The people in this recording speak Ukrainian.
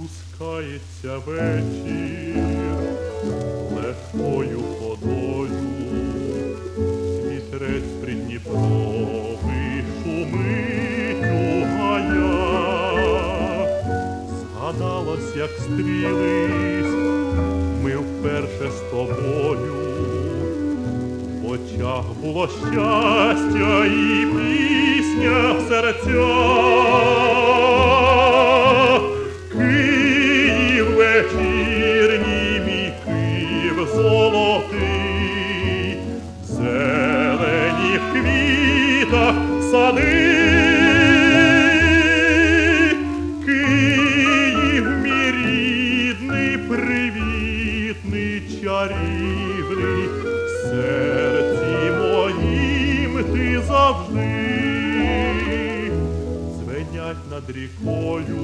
Спускається вечір легкою ходою, вітрець придніпровий шумить у гаях. Згадалось, як стрілись ми вперше з тобою. В очах було щастя і пісня в серцях. Вечірній, мій Київ золотий, зелені в квітах сади. Київ мій рідний, привітний, чарівний, серці моїм ти завжди. Звенять над рікою